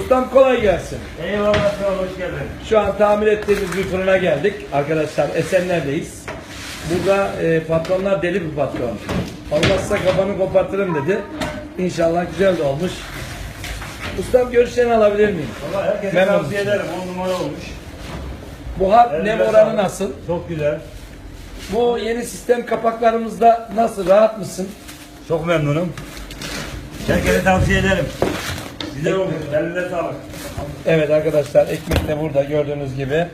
Ustam kolay gelsin. Eyvallah sağ ol, hoş geldin. Şu an tamir ettiğimiz bir fırına geldik. Arkadaşlar Esenler'deyiz. Burada e, patronlar deli bir patron. Olmazsa kafanı kopartırım dedi. İnşallah güzel de olmuş. Ustam görüşlerini alabilir miyim? Valla herkese Memnun tavsiye ederim, on numara olmuş. Buhar Elinize nem oranı sağlık. nasıl? Çok güzel. Bu yeni sistem kapaklarımızda nasıl? Rahat mısın? Çok memnunum. Herkese tavsiye ederim. Güzel olmuş, elinize sağlık. Evet arkadaşlar ekmek de burada gördüğünüz gibi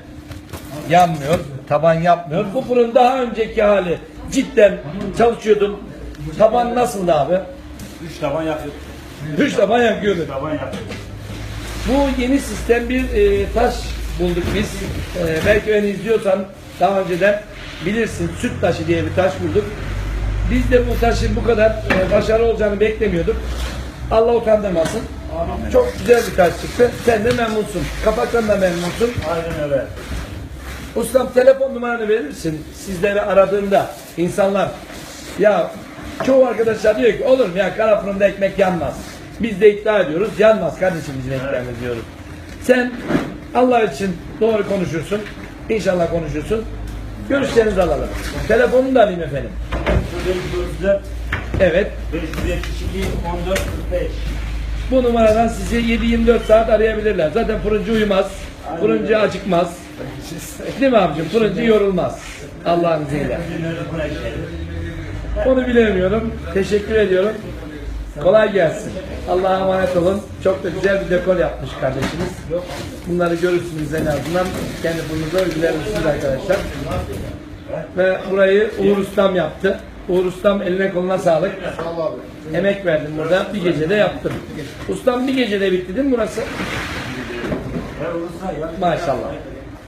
yanmıyor, taban yapmıyor. Bu fırın daha önceki hali cidden çalışıyordum. Taban nasıldı abi? Üç taban yaptık. Üç taban yakıyordu. Üç taban yaptık. Bu yeni sistem bir e, taş bulduk biz. E, belki beni izliyorsan daha önceden bilirsin süt taşı diye bir taş bulduk. Biz de bu taşın bu kadar e, başarılı olacağını beklemiyorduk. Allah utandırmasın. Çok güzel bir taş çıktı. Sen de memnunsun. Kapaktan da memnunsun. Aynen öyle. Ustam telefon numaranı verir misin? Sizleri aradığında insanlar ya çoğu arkadaşlar diyor ki olur mu ya kara fırında ekmek yanmaz. Biz de iddia ediyoruz yanmaz kardeşim bizim ekmeğimiz diyoruz. Sen Allah için doğru konuşursun. İnşallah konuşursun. Görüşlerinizi alalım. Telefonunu da alayım efendim. 404, Evet. 572, 14, 45. Bu numaradan sizi 7-24 saat arayabilirler. Zaten fırıncı uyumaz. Fırıncı acıkmaz. Değil mi abicim? Fırıncı yorulmaz. Allah'ın izniyle. İşledim. Onu bilemiyorum. Teşekkür ediyorum. Kolay gelsin. Allah'a emanet olun. Çok da güzel bir dekor yapmış kardeşimiz. Bunları görürsünüz en azından. Kendi burnunuza uygulayabilirsiniz arkadaşlar. Ve burayı Uğur Ustam yaptı. Uğur Ustam eline koluna sağlık. Emek verdim burada. Bir gecede yaptım. Ustam bir gecede bitti değil mi burası? Maşallah.